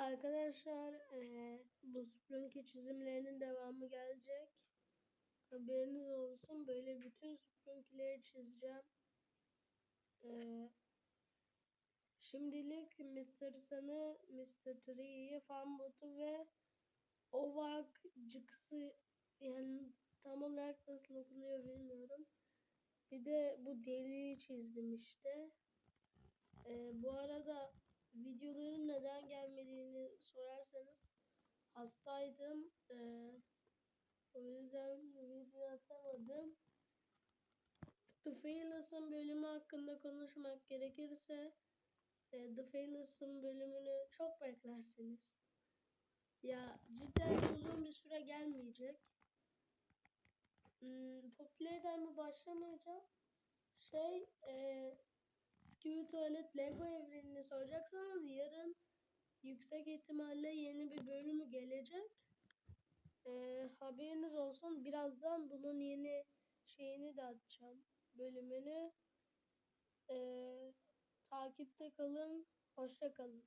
Arkadaşlar eee bu Sprunky çizimlerinin devamı gelecek. Haberiniz olsun. Böyle bütün Sprunky'leri çizeceğim. Eee şimdilik Mr. Sun'ı, Mr. Tree'yi, Fanbot'u ve Ovak Jix'i yani tam olarak nasıl okunuyor bilmiyorum. Bir de bu deliği çizdim işte. Ee, bu arada videoların neden sorarsanız hastaydım. Ee, o yüzden video atamadım. The Fails'ın bölümü hakkında konuşmak gerekirse e, The Fails'ın bölümünü çok beklersiniz. Ya cidden uzun bir süre gelmeyecek. Hmm, Popülerden başlamayacağım. Şey, e, Skiwi Tuvalet Lego evrenini soracaksanız yarın yüksek ihtimalle yeni bir bölümü gelecek. E, haberiniz olsun. Birazdan bunun yeni şeyini de atacağım. Bölümünü. E, takipte kalın. Hoşça kalın.